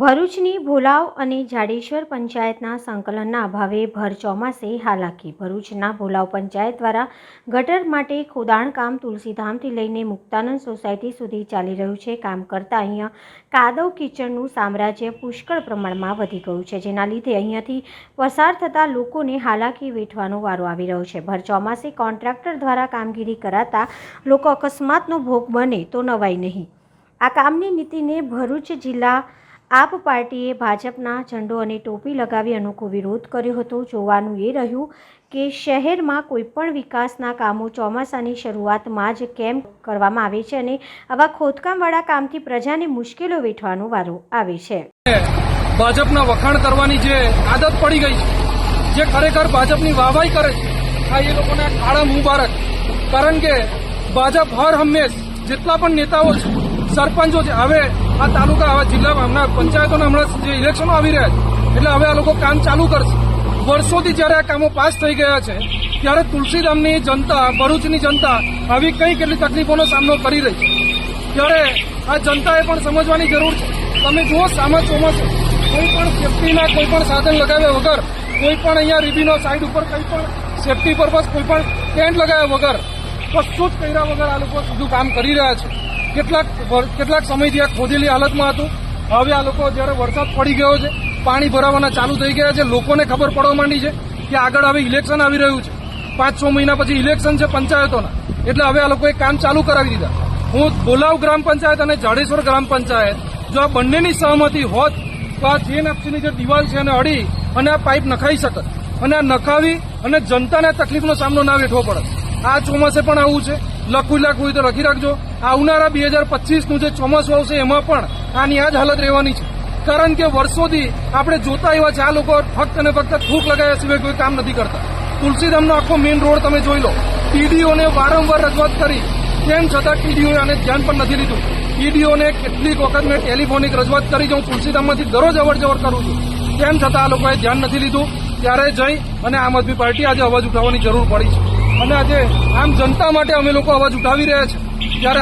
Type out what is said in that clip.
ભરૂચની ભોલાવ અને જાડેશ્વર પંચાયતના સંકલનના અભાવે ભર ચોમાસે હાલાકી. ભરૂચના ભોલાવ પંચાયત દ્વારા ગટર માટે ખોદાણ કામ તુલસીધામથી લઈને મુક્તાનંદ સોસાયટી સુધી ચાલી રહ્યું છે. કામ કરતાં અહીંયા કાદવ કિચડનું સામ્રાજ્ય પુષ્કળ પ્રમાણમાં વધી ગયું છે, જેના લીધે અહીંયાથી પસાર થતા લોકોને હાલાકી વેઠવાનો વારો આવી રહ્યો છે. ભર ચોમાસે કોન્ટ્રાક્ટર દ્વારા કામગીરી કરાતા લોકો અકસ્માતનો ભોગ બને તો નવાઈ નહીં. આ કામની નીતિને ભરૂચ જિલ્લા આપ પાર્ટીએ ભાજપના ઝંડો અને ટોપી લગાવી અનોખો વિરોધ કર્યો હતો. જોવાનું એ રહ્યું કે શહેરમાં કોઈપણ વિકાસના કામો ચોમાસાની શરૂઆતમાં જ કેમ કરવામાં આવે છે અને આવા ખોદકામવાળા કામથી પ્રજાને મુશ્કેલીઓ વેઠવાનો વારો આવે છે. ભાજપના વખાણ કરવાની જે આદત પડી ગઈ જે ખરેખર ભાજપની વાહવાઈ કરે છે, આ એ લોકોને કારણ કે ભાજપ હર હંમેશ જેટલા પણ નેતાઓ છે સરપંચો છે હવે આ તાલુકા હવે જિલ્લામાં હમણાં પંચાયતોના હમણાં જે ઇલેક્શનો આવી રહ્યા છે, એટલે હવે આ લોકો કામ ચાલુ કરશે. વર્ષોથી જ્યારે આ કામો પાસ થઈ ગયા છે, ત્યારે તુલસીધામની જનતા, ભરૂચની જનતા આવી કઈ કેટલી તકલીફોનો સામનો કરી રહી છે. ત્યારે આ જનતાએ પણ સમજવાની જરૂર છે. તમે જુઓ, સામા ચોમાસું, કોઈ પણ સેફટીના કોઈ પણ સાધન લગાવ્યા વગર, કોઈ પણ અહીંયા રીબીનો સાઈડ ઉપર કોઈ પણ સેફટી પર્પઝ, કોઈ પણ ટેન્ટ લગાવ્યા વગર, કશું જ કર્યા વગર આ લોકો બધું કામ કરી રહ્યા છે. કેટલાક કેટલાક સમયથી આ ખોદેલી હાલતમાં હતું. હવે આ લોકો જ્યારે વરસાદ પડી ગયો છે, પાણી ભરાવાના ચાલુ થઈ ગયા છે, લોકોને ખબર પડવા માંડી છે કે આગળ હવે ઇલેક્શન આવી રહ્યું છે. પાંચ છ મહિના પછી ઇલેક્શન છે પંચાયતોના. એટલે હવે આ લોકોએ કામ ચાલુ કરાવી દીધા. હું બોલાવ ગ્રામ પંચાયત અને જાડેશ્વર ગ્રામ પંચાયત, જો આ બંનેની સહમતિ હોત, તો આ જેન આપસીની જે દિવાલ છે એને અડી અને આ પાઇપ નખાઈ શકત અને આ નખાવી અને જનતાને તકલીફનો સામનો ના વેઠવો પડે. આ ચોમાસે પણ આવું છે. લખવું લખવું હોય તો લખી રાખજો. આવનારા બે હજાર પચીસનું જે ચોમાસું આવશે, એમાં પણ આની આ જ હાલત રહેવાની છે. કારણ કે વર્ષોથી આપણે જોતા એવા છે, આ લોકો ફક્ત અને ફક્ત થૂક લગાવ્યા સિવાય કોઈ કામ નથી કરતા. તુલસીધામનો આખો મેઇન રોડ તમે જોઈ લો. ટીડીઓને વારંવાર રજૂઆત કરી, તેમ છતાં ટીડીઓએ આને ધ્યાન પણ નથી લીધું. ટીડીઓને કેટલીક વખત મેં ટેલિફોનિક રજૂઆત કરી હું તુલસીધામમાંથી દરરોજ અવર જવર કરું છું. તેમ છતાં આ લોકોએ ધ્યાન નથી લીધું. ત્યારે જઈ અને આમ આદમી પાર્ટી આજે અવાજ ઉઠાવવાની જરૂર પડી છે. અને આજે આમ જનતા માટે અમે લોકો અવાજ ઉઠાવી રહ્યા છે. ત્યારે